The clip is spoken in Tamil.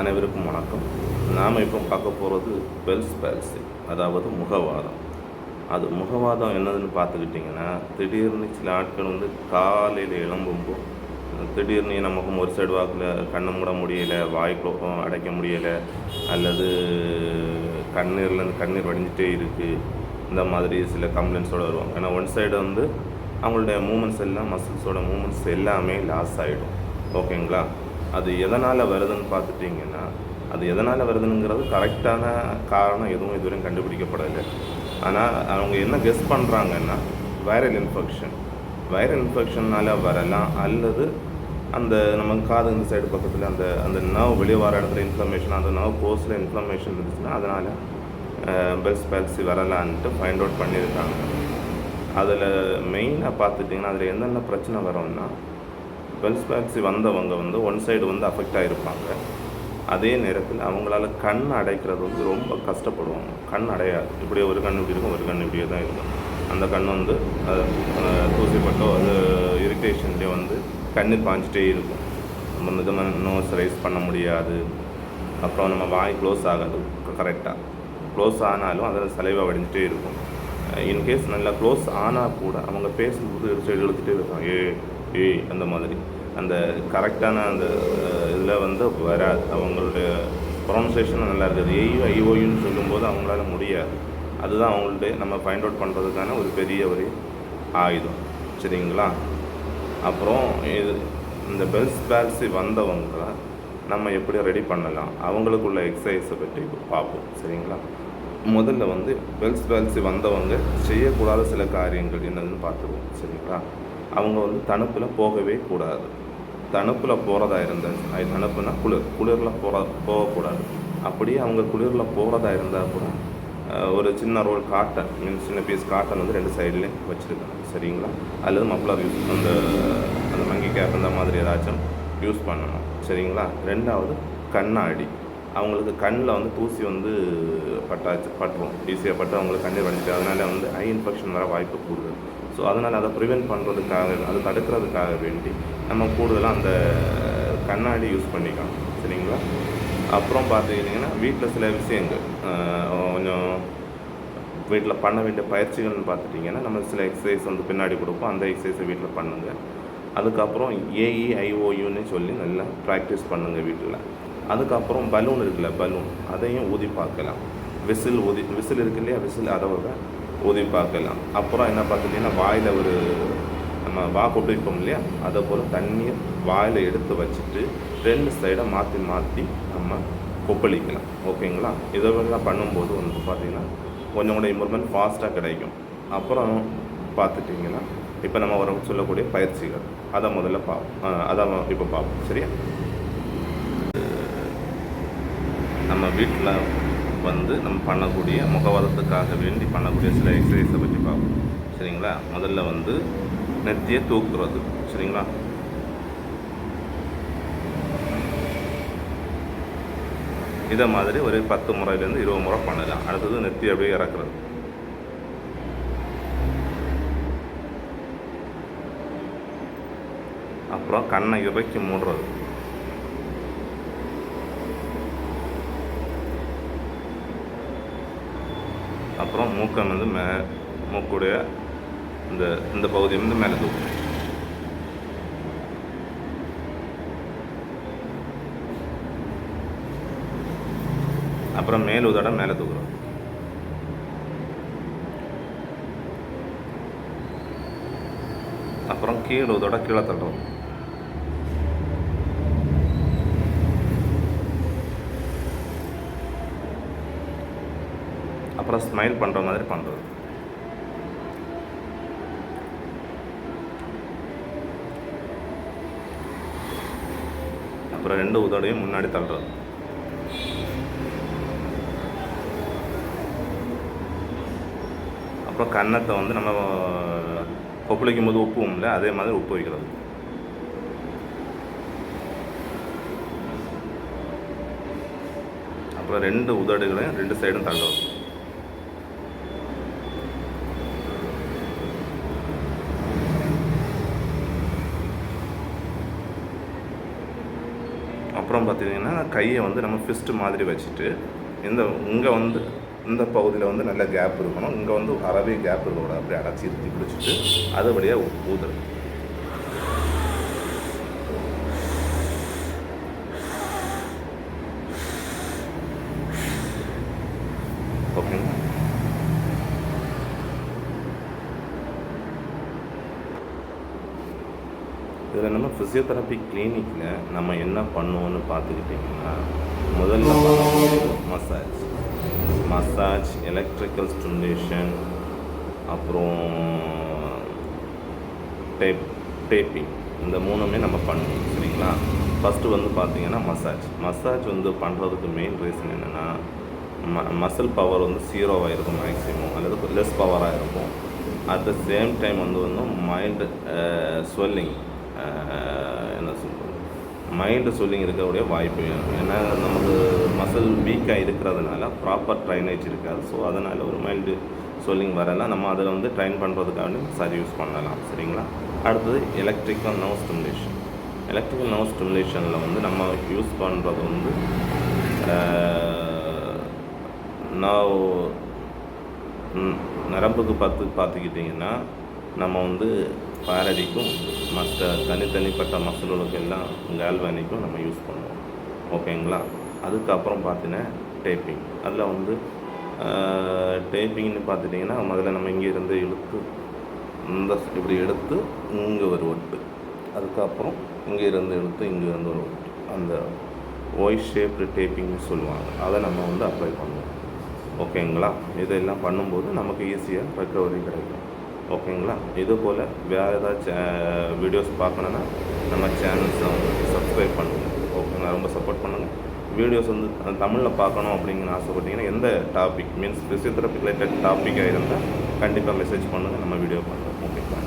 அனைவருக்கும் வணக்கம். நாம் இப்போ பார்க்க போகிறது பெல்ஸ் பேல்சி அதாவது முகவாதம். அது முகவாதம் என்னதுன்னு பார்த்துக்கிட்டிங்கன்னா திடீர்னு சில ஆட்கள் வந்து காலையில் எழும்பும்போது திடீர்னு நம்ம முகம் ஒரு சைடு வாக்கில் கண்ணை மூட முடியலை வாய் அடைக்க முடியலை அல்லது கண்ணீர்லேருந்து கண்ணீர் வடிஞ்சிட்டே இருக்குது இந்த மாதிரி சில கம்ப்ளைண்ட்ஸோடு வருவாங்க. ஏன்னா ஒன் சைடு வந்து அவங்களுடைய மூமெண்ட்ஸ் எல்லாம் மசில்ஸோட மூமெண்ட்ஸ் எல்லாமே லாஸ் ஆகிடும் ஓகேங்களா அது எதனால் வருதுன்னு பார்த்துட்டிங்கன்னா அது எதனால் வருதுங்கிறது கரெக்டான காரணம் எதுவும் இதுவரையும் கண்டுபிடிக்கப்படலை. ஆனால் அவங்க என்ன கெஸ் பண்ணுறாங்கன்னா வைரல் இன்ஃபெக்ஷன் வைரல் இன்ஃபெக்ஷனால் வரலாம் அல்லது அந்த நம்ம காது இந்த சைடு பக்கத்தில் அந்த அந்த நர்வ் வெளியே வர இடத்துல இன்ஃப்ளமேஷன் அந்த நர்வ் கோர்ஸில் இன்ஃப்ளமேஷன் இருந்துச்சுன்னா அதனால் பெல்ஸ் பேல்சி வரலான்ட்டு ஃபைண்ட் அவுட் பண்ணியிருக்காங்க. அதில் மெயினாக பார்த்துட்டிங்கன்னா அதில் என்னென்ன பிரச்சனை வரும்னா பெல்ஸ் வந்தவங்க வந்து ஒன் சைடு வந்து அஃபெக்ட் ஆகிருப்பாங்க அதே நேரத்தில் அவங்களால கண் அடைக்கிறது வந்து ரொம்ப கஷ்டப்படுவாங்க. கண் அடையாது. இப்படி ஒரு கண் இப்படி இருக்கும் ஒரு கண் இப்படியே தான் இருக்கும். அந்த கண் வந்து அது, தூசிப்பட்டோ அது இரிட்டேஷன்லேயே வந்து கண்ணீர் பாஞ்சிட்டே இருக்கும். நம்ம நிஜமாக நோஸ் ரைஸ் பண்ண முடியாது. அப்புறம் நம்ம வாய் க்ளோஸ் ஆகாது கரெக்டாக க்ளோஸ் ஆனாலும் அதில் சலைவாக வடிஞ்சிட்டே இருக்கும். இன்கேஸ் நல்லா க்ளோஸ் ஆனால் கூட அவங்க பேசும்போது சைடு எழுத்துகிட்டே இருப்பாங்க. ஏ ஏய் அந்த மாதிரி. அந்த கரெக்டான அந்த இதில் வந்து வராது அவங்களுடைய ப்ரொனன்சேஷன் நல்லா இருக்காது. ஏயோ ஐஓயுன்னு சொல்லும்போது அவங்களால முடியாது. அதுதான் அவங்கள்ட்ட நம்ம ஃபைண்ட் அவுட் பண்ணுறதுக்கான ஒரு பெரிய ஒரு ஆயுதம். சரிங்களா? அப்புறம் இது இந்த பெல்ஸ் பேல்சி வந்தவங்க நம்ம எப்படி ரெடி பண்ணலாம். அவங்களுக்குள்ள எக்ஸசைஸை பற்றி பார்ப்போம். சரிங்களா? முதல்ல வந்து பெல்ஸ் பேல்சி வந்தவங்க செய்யக்கூடாத சில காரியங்கள் என்னதுன்னு பார்த்துருவோம். சரிங்களா? அவங்க வந்து தணுப்பில் போகவே கூடாது. தணுப்பில் போகிறதா இருந்தால் அது தணுப்புனா குளிர். குளிரில் போகிற போகக்கூடாது. அப்படியே அவங்க குளிரில் போகிறதா இருந்தால் கூட ஒரு சின்ன ரோல் காட்டன் மீன்ஸ் சின்ன பீஸ் காட்டன் வந்து ரெண்டு சைட்லேயும் வச்சுருக்காங்க சரிங்களா? அல்லது மப்ளர் யூஸ் அந்த அந்த மங்கி கேப் அந்த மாதிரி ஏதாச்சும் யூஸ் பண்ணணும். சரிங்களா? ரெண்டாவது கண்ணாடி. அவங்களுக்கு கண்ணில் வந்து தூசி வந்து பட்டாச்சு பட்டுரும். ஈஸியாக பட்டு அவங்களுக்கு கண்ணீர் வடிஞ்சிட்டு அதனால வந்து ஐ இன்ஃபெக்ஷன் வர வாய்ப்பு கூடுது ஸோ அதனால் அதை ப்ரிவென்ட் பண்ணுறதுக்காக அதை தடுக்கிறதுக்காக வேண்டி நம்ம கூடுதலாக அந்த கண்ணாடி யூஸ் பண்ணிக்கலாம். சரிங்களா? அப்புறம் பார்த்துக்கிட்டிங்கன்னா வீட்டில் சில விஷயங்கள். கொஞ்சம் வீட்டில் பண்ண வேண்டிய பயிற்சிகள்னு பார்த்துட்டிங்கன்னா நம்ம சில எக்ஸசைஸ் வந்து பின்னாடி கொடுப்போம். அந்த எக்ஸசைஸை வீட்டில் பண்ணுங்கள் அதுக்கப்புறம் ஏஇஐஓயுன்னு சொல்லி நல்லா ப்ராக்டிஸ் பண்ணுங்கள் வீட்டில். அதுக்கப்புறம் பலூன் இருக்குல்ல பலூன். அதையும் ஊதி பார்க்கலாம். விசில் ஊதி விசில் இருக்கு இல்லையா? விசில் அதை விட ஊதி பார்க்கலாம். அப்புறம் என்ன பார்த்துட்டிங்கன்னா வாயில் ஒரு நம்ம வா கொப்பிடிப்போம் இல்லையா? அதை போல் தண்ணியை வாயில் எடுத்து வச்சுட்டு ரெண்டு சைடை மாற்றி மாற்றி நம்ம கொப்பளிக்கலாம். ஓகேங்களா? இதை எல்லாம் பண்ணும்போது வந்து பார்த்திங்கன்னா கொஞ்சம் கூட இம்ப்ரூவ்மெண்ட் ஃபாஸ்ட்டாக கிடைக்கும். அப்புறம் பார்த்துட்டிங்கன்னா இப்போ நம்ம வர சொல்லக்கூடிய பயிற்சிகள். அதை முதல்ல பார்ப்போம் அதை இப்போ பார்ப்போம். சரியா? நம்ம வீட்டில் வந்து நம்ம பண்ணக்கூடிய முகவாதத்துக்காக வேண்டி பண்ணக்கூடிய சில எக்ஸசைஸை பற்றி பார்ப்போம். சரிங்களா? முதல்ல வந்து நெத்தியை தூக்குறது. சரிங்களா? இதை மாதிரி ஒரு பத்து முறையிலேருந்து இருபது முறை பண்ணலாம் அடுத்தது நெத்தி அப்படியே இறக்குறது. அப்புறம் கண்ணை இறக்கி மூடுறது. அப்புறம் மூக்கை வந்து மே மூக்குடைய இந்த இந்த பகுதி வந்து மேலே தூக்கும் அப்புறம் மேல் உதட மேலே தூக்குறோம். அப்புறம் கீழ் உதட கீழே தள்ளுறோம் அப்புறம் ஸ்மைல் பண்ணுற மாதிரி பண்ணுறது அப்புறம் ரெண்டு உதடையும் முன்னாடி தள்ளுறது. அப்புறம் கன்னத்தை வந்து நம்ம கொப்பளிக்கும் போது உப்புவோம்ல அதே மாதிரி உப்பு வைக்கிறது. அப்புறம் ரெண்டு உதடுகளையும் ரெண்டு சைடும் தள்ளுறது. அப்புறம் பார்த்தீங்கன்னா கையை வந்து நம்ம ஃபிஸ்ட்டு மாதிரி வச்சுட்டு இந்த இங்கே வந்து இந்த பகுதியில் வந்து நல்ல கேப் இருக்கணும். இங்கே வந்து அறவே கேப் இருக்கக்கூடாது. அப்படியே அடைச்சி இருத்தி பிடிச்சிட்டு அதுபடியாக ஊதுறது ஓகேங்களா இதில் நம்ம ஃபிசியோதெரப்பி கிளினிக்கில் நம்ம என்ன பண்ணுவோம்னு பார்த்துக்கிட்டிங்கன்னா முதல்ல மசாஜ் மசாஜ் எலக்ட்ரிக்கல் ஸ்டிமுலேஷன் அப்புறம் டேப் டேப்பிங் இந்த மூணுமே நம்ம பண்ணுவோம் சரிங்களா? ஃபஸ்ட்டு வந்து பார்த்தீங்கன்னா மசாஜ் மசாஜ் வந்து பண்ணுறதுக்கு மெயின் ரீசன் என்னென்னா ம மசில் பவர் வந்து ஜீரோவாக இருக்கும் மேக்ஸிமம் அல்லது லெஸ் பவராக இருக்கும் அட் த சேம் டைம் வந்து வந்து மைண்டு ஸ்வெல்லிங் என்ன சொல்கிறது மைண்டு ஸ்வெல்லிங் இருக்கக்கூடிய வாய்ப்பு ஏன்னா நமக்கு மசில் வீக்காக இருக்கிறதுனால ப்ராப்பர் ட்ரைனேஜ் இருக்காது. ஸோ அதனால் ஒரு மைல்டு ஸ்வெல்லிங் வரலாம். நம்ம அதில் வந்து ட்ரைன் பண்ணுறதுக்காக சரி யூஸ் பண்ணலாம். சரிங்களா? அடுத்தது electrical nerve stimulation electrical nerve ஸ்டிமுலேஷனில் வந்து நம்ம யூஸ் பண்ணுறது வந்து நான் நரம்புக்கு பார்த்து பார்த்துக்கிட்டிங்கன்னா நம்ம வந்து பாரடிக்கும் மற்ற தனித்தனிப்பட்ட மசில்களுக்கு எல்லாம் நம்ம யூஸ் பண்ணுவோம். ஓகேங்களா? அதுக்கப்புறம் பார்த்தீங்கன்னா டேப்பிங் அதில் வந்து டேப்பிங்னு பார்த்துட்டிங்கன்னா முதல்ல நம்ம இங்கே இருந்து இழுத்து இந்த இப்படி எடுத்து இங்கே ஒரு ஒட்டு. அதுக்கப்புறம் இங்கே இருந்து எடுத்து இங்கே இருந்து ஒரு ஒட்டு. அந்த ஒய் ஷேப்டு டேப்பிங்னு சொல்லுவாங்க. அதை நம்ம வந்து அப்ளை பண்ணுவோம். ஓகேங்களா? இதெல்லாம் பண்ணும்போது நமக்கு ஈஸியாக ரெக்கவரி கிடைக்கும். ஓகேங்களா? இது போல் வேறு ஏதாச்சும் வீடியோஸ் பார்க்கணுன்னா நம்ம சேனல்ஸை வந்து சப்ஸ்கிரைப் பண்ணுங்கள் ஓகேங்களா? ரொம்ப சப்போர்ட் பண்ணுங்கள் வீடியோஸ் வந்து தமிழில் பார்க்கணும் அப்படிங்கிற ஆசைப்பட்டீங்கன்னா எந்த டாபிக் மீன்ஸ் ஃபிசியோதெரப்பி ரிலேட்டட் டாப்பிக்காக இருந்தால் கண்டிப்பாக மெசேஜ் பண்ணுங்கள் நம்ம வீடியோ பண்ணுறோம் ஓகேங்களா?